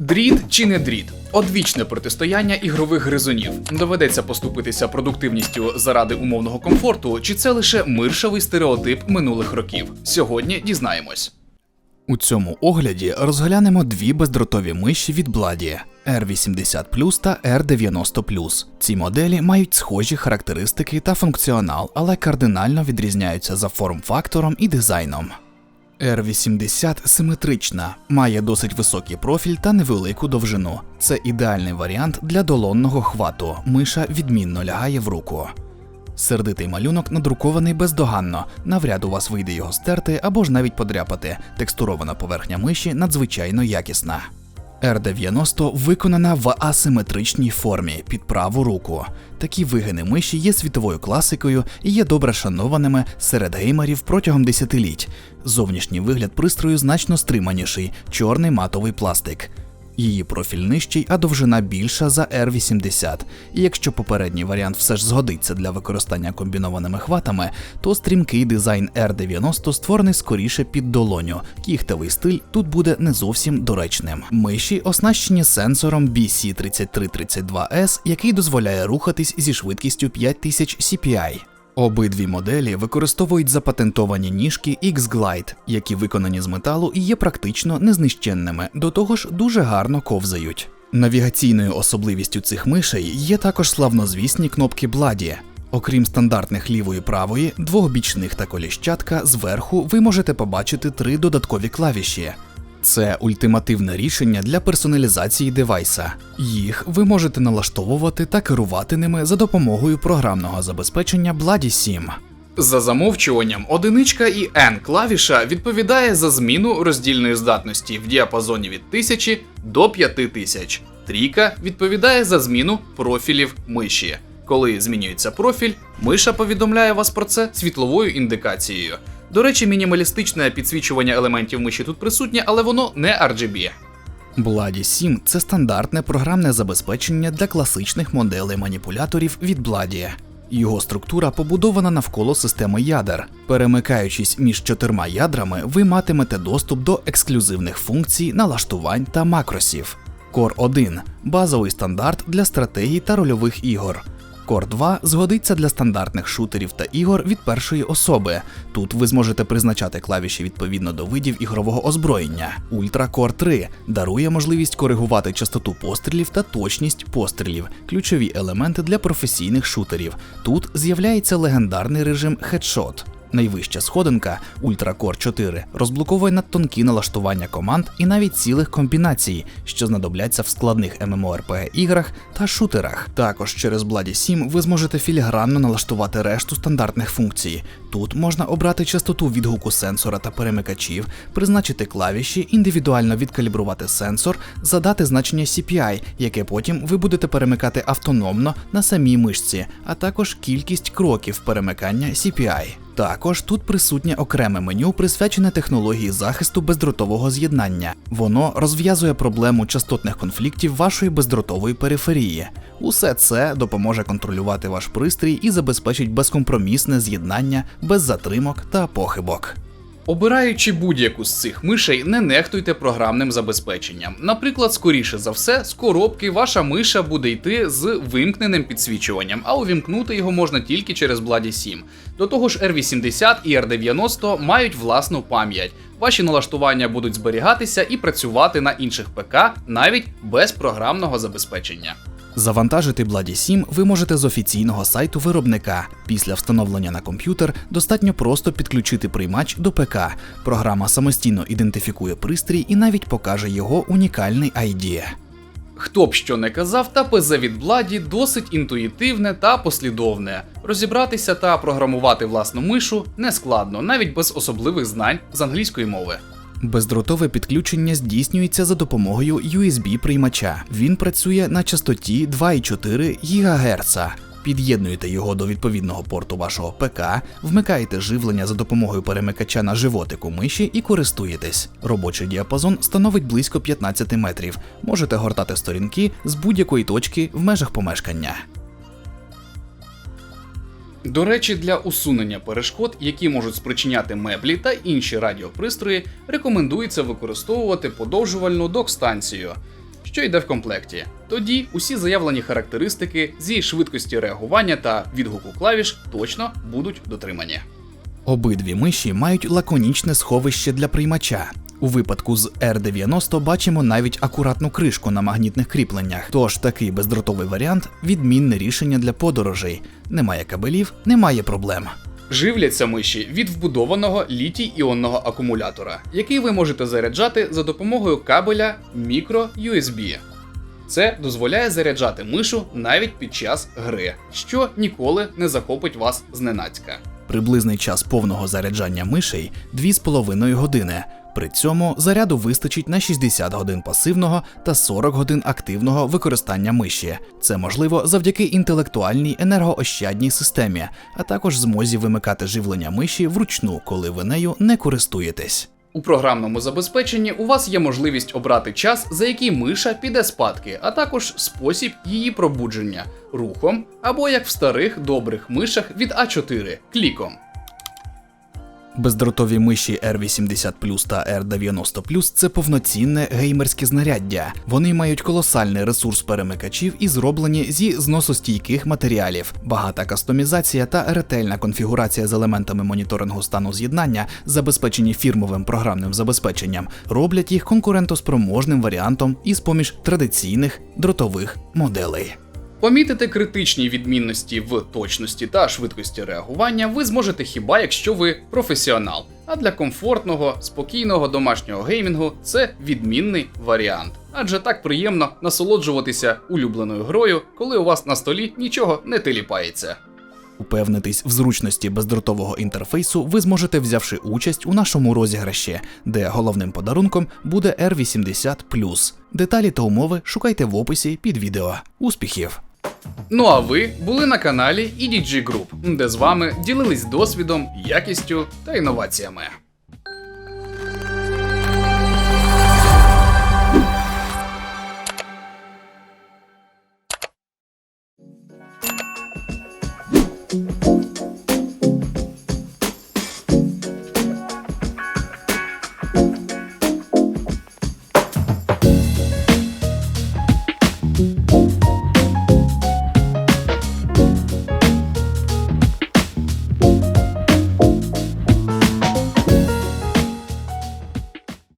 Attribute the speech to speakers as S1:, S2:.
S1: Дріт чи не дріт? Одвічне протистояння ігрових гризунів. Доведеться поступитися продуктивністю заради умовного комфорту, чи це лише миршавий стереотип минулих років? Сьогодні дізнаємось. У цьому огляді розглянемо дві бездротові миші від Бладі R80 та R90 Ці моделі мають схожі характеристики та функціонал, але кардинально відрізняються за форм-фактором і дизайном. R80 симетрична, має досить високий профіль та невелику довжину. Це ідеальний варіант для долонного хвату. Миша відмінно лягає в руку. Сердитий малюнок надрукований бездоганно. Навряд у вас вийде його стерти або ж навіть подряпати. Текстурована поверхня миші надзвичайно якісна. R90 виконана в асиметричній формі під праву руку. Такі вигини миші є світовою класикою і є добре шанованими серед геймерів протягом десятиліть. Зовнішній вигляд пристрою значно стриманіший чорний матовий пластик. Її профіль нижчий, а довжина більша за R80. І якщо попередній варіант все ж згодиться для використання комбінованими хватами, то стрімкий дизайн R90 створений скоріше під долоню. Кіхтевий стиль тут буде не зовсім доречним. Миші оснащені сенсором BC3332S, який дозволяє рухатись зі швидкістю 5000 CPI. Обидві моделі використовують запатентовані ніжки X-Glide, які виконані з металу і є практично незнищенними, до того ж дуже гарно ковзають. Навігаційною особливістю цих мишей є також славнозвісні кнопки Бладі. Окрім стандартних лівої правої, двох бічних та коліщатка, зверху ви можете побачити три додаткові клавіші. Це ультимативне рішення для персоналізації девайса. Їх ви можете налаштовувати та керувати ними за допомогою програмного забезпечення Bloody 7. За замовчуванням, одиничка і N клавіша відповідає за зміну роздільної здатності в діапазоні від 1000 до 5000. Трійка відповідає за зміну профілів миші. Коли змінюється профіль, миша повідомляє вас про це світловою індикацією. До речі, мінімалістичне підсвічування елементів миші тут присутнє, але воно не RGB. Bloody 7 – це стандартне програмне забезпечення для класичних моделей маніпуляторів від Bloody. Його структура побудована навколо системи ядер. Перемикаючись між чотирма ядрами, ви матимете доступ до ексклюзивних функцій, налаштувань та макросів. Core 1 базовий стандарт для стратегій та рольових ігор. Core 2 згодиться для стандартних шутерів та ігор від першої особи. Тут ви зможете призначати клавіші відповідно до видів ігрового озброєння. Ultra Core 3 дарує можливість коригувати частоту пострілів та точність пострілів, ключові елементи для професійних шутерів. Тут з'являється легендарний режим Headshot. Найвища сходинка Ultra Core 4 розблоковує надтонкі налаштування команд і навіть цілих комбінацій, що знадобляться в складних MMORPG іграх та шутерах. Також через Bloody 7 ви зможете філігранно налаштувати решту стандартних функцій. Тут можна обрати частоту відгуку сенсора та перемикачів, призначити клавіші, індивідуально відкалібрувати сенсор, задати значення CPI, яке потім ви будете перемикати автономно на самій мишці, а також кількість кроків перемикання CPI. Також тут присутнє окреме меню, присвячене технології захисту бездротового з'єднання. Воно розв'язує проблему частотних конфліктів вашої бездротової периферії. Усе це допоможе контролювати ваш пристрій і забезпечить безкомпромісне з'єднання без затримок та похибок. Обираючи будь-яку з цих мишей, не нехтуйте програмним забезпеченням. Наприклад, скоріше за все, з коробки ваша миша буде йти з вимкненим підсвічуванням, а увімкнути його можна тільки через Bloody 7. До того ж, R80 і R90 мають власну пам'ять. Ваші налаштування будуть зберігатися і працювати на інших ПК навіть без програмного забезпечення. Завантажити Bloody 7 ви можете з офіційного сайту виробника. Після встановлення на комп'ютер достатньо просто підключити приймач до ПК. Програма самостійно ідентифікує пристрій і навіть покаже його унікальний ID. Хто б що не казав, та ПЗ від Бладі досить інтуїтивне та послідовне. Розібратися та програмувати власну мишу не складно, навіть без особливих знань з англійської мови. Бездротове підключення здійснюється за допомогою USB приймача. Він працює на частоті 2,4 ГГц. Під'єднуєте його до відповідного порту вашого ПК, вмикаєте живлення за допомогою перемикача на животику миші і користуєтесь. Робочий діапазон становить близько 15 метрів. Можете гортати сторінки з будь-якої точки в межах помешкання. До речі, для усунення перешкод, які можуть спричиняти меблі та інші радіопристрої, рекомендується використовувати подовжувальну док-станцію. що йде в комплекті. Тоді усі заявлені характеристики зі швидкості реагування та відгуку клавіш точно будуть дотримані.
S2: Обидві миші мають лаконічне сховище для приймача. У випадку з R90 бачимо навіть акуратну кришку на магнітних кріпленнях. Тож такий бездротовий варіант відмінне рішення для подорожей. Немає кабелів, немає проблем.
S1: Живляться миші від вбудованого літій-іонного акумулятора, який ви можете заряджати за допомогою кабеля мікро USB. Це дозволяє заряджати мишу навіть під час гри, що ніколи не захопить вас зненацька.
S2: Приблизний час повного заряджання мишей 2,5 години. При цьому заряду вистачить на 60 годин пасивного та 40 годин активного використання миші. Це можливо завдяки інтелектуальній енергоощадній системі, а також змозі вимикати живлення миші вручну, коли ви нею не користуєтесь.
S1: У програмному забезпеченні у вас є можливість обрати час, за який миша піде спадки, а також спосіб її пробудження рухом або як в старих добрих мишах від А4 кліком.
S2: Бездротові миші R80 та R90 це повноцінне геймерське знаряддя. Вони мають колосальний ресурс перемикачів і зроблені зі зносостійких матеріалів. Багата кастомізація та ретельна конфігурація з елементами моніторингу стану з'єднання, забезпечені фірмовим програмним забезпеченням, роблять їх конкурентоспроможним варіантом із поміж традиційних дротових моделей.
S1: Помітити критичні відмінності в точності та швидкості реагування ви зможете хіба якщо ви професіонал. А для комфортного, спокійного домашнього геймінгу це відмінний варіант. Адже так приємно насолоджуватися улюбленою грою, коли у вас на столі нічого не теліпається.
S2: Упевнитись в зручності бездротового інтерфейсу ви зможете, взявши участь у нашому розіграші, де головним подарунком буде R80. Деталі та умови шукайте в описі під відео. Успіхів!
S1: Ну а ви були на каналі EDG Group, де з вами ділились досвідом, якістю та інноваціями.